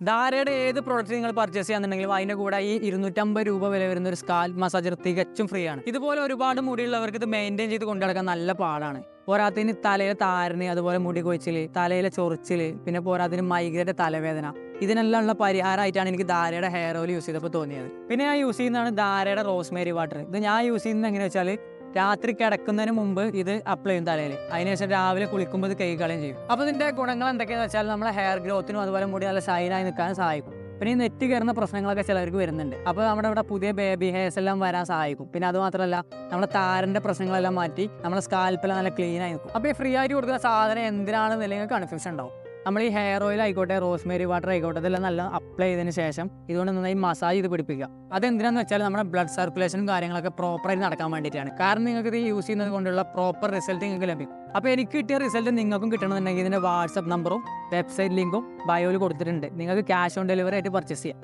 ധാരയുടെ ഏത് പ്രോഡക്റ്റ് നിങ്ങൾ പർച്ചേസ് ചെയ്യാന്നുണ്ടെങ്കിലും അതിന്റെ കൂടെ ഈ ഇരുന്നൂറ്റമ്പത് രൂപ വില വരുന്ന ഒരു സ്കാൽ മസാജർ തികച്ചും ഫ്രീ ആണ്. ഇതുപോലെ ഒരുപാട് മുടിയുള്ളവർക്ക് ഇത് മെയിന്റെയിൻ ചെയ്ത് കൊണ്ടു നടക്കാൻ നല്ല പാടാണ്. പോരാത്തിന് തലയിലെ താരന് അതുപോലെ മുടി കൊഴിച്ചിൽ തലയിലെ ചൊറിച്ചിൽ പിന്നെ പോരാത്തിന് മൈഗ്രേന്റെ തലവേദന ഇതിനെല്ലാം ഉള്ള പരിഹാരമായിട്ടാണ് എനിക്ക് ധാരയുടെ ഹെയർ ഓയിൽ യൂസ് ചെയ്തപ്പോൾ തോന്നിയത്. പിന്നെ ഞാൻ യൂസ് ചെയ്യുന്നതാണ് ധാരയുടെ റോസ്മേരി വാട്ടർ ഇത് ഞാൻ യൂസ് ചെയ്യുന്നത് എങ്ങനെയാ വെച്ചാൽ രാത്രി കിടക്കുന്നതിന് മുമ്പ് ഇത് അപ്ലൈ ചെയ്യും തലയിൽ. അതിനുശേഷം രാവിലെ കുളിക്കുമ്പോൾ ഇത് കൈകളയും ചെയ്യും. അപ്പോൾ ഇതിന്റെ ഗുണങ്ങൾ എന്തൊക്കെയാണെന്ന് വെച്ചാൽ നമ്മുടെ ഹെയർ ഗ്രോത്തിനും അതുപോലെ മുടി നല്ല ഷൈനായി നിൽക്കാൻ സഹായിക്കും. പിന്നെ ഈ നെറ്റ് കയറുന്ന പ്രശ്നങ്ങളൊക്കെ ചിലർക്ക് വരുന്നുണ്ട്. അപ്പോൾ നമ്മുടെ ഇവിടെ പുതിയ ബേബി ഹെയർസ് എല്ലാം വരാൻ സഹായിക്കും. പിന്നെ അത് മാത്രമല്ല നമ്മുടെ താരന്റെ പ്രശ്നങ്ങളെല്ലാം മാറ്റി നമ്മുടെ സ്കാൽപ്പെല്ലാം നല്ല ക്ലീൻ ആയി നിൽക്കും. അപ്പോൾ ഈ ഫ്രീ ആയിട്ട് കൊടുക്കുന്ന സാധനം എന്തിനാണെന്ന് നിങ്ങൾക്ക് കൺഫ്യൂഷൻ ഉണ്ടാവും. നമ്മൾ ഈ ഹെയർ ഓയിൽ ആയിക്കോട്ടെ റോസ്മേരി വാട്ടർ ആയിക്കോട്ടെ ഇതെല്ലാം നല്ല അപ്ലൈ ചെയ്തതിന് ശേഷം ഇതുകൊണ്ട് നന്നായി മസാജ് ചെയ്ത് പിടിപ്പിക്കുക. അതെന്തിനാന്ന് വെച്ചാൽ നമ്മുടെ ബ്ലഡ് സർക്കുലേഷനും കാര്യങ്ങളൊക്കെ പ്രോപ്പറായി നടക്കാൻ വേണ്ടിയിട്ടാണ്. കാരണം നിങ്ങൾക്ക് ഇത് യൂസ് ചെയ്യുന്നത് കൊണ്ടുള്ള പ്രോപ്പർ റിസൾട്ട് നിങ്ങൾക്ക് ലഭിക്കും. അപ്പോൾ എനിക്ക് കിട്ടിയ റിസൾട്ട് നിങ്ങൾക്കും കിട്ടണമെന്നുണ്ടെങ്കിൽ ഇതിന്റെ വാട്സപ്പ് നമ്പറും വെബ്സൈറ്റ് ലിങ്കും ബയോയിൽ കൊടുത്തിട്ടുണ്ട്. നിങ്ങൾക്ക് ക്യാഷ് ഓൺ ഡെലിവറി ആയിട്ട് പർച്ചേസ് ചെയ്യാം.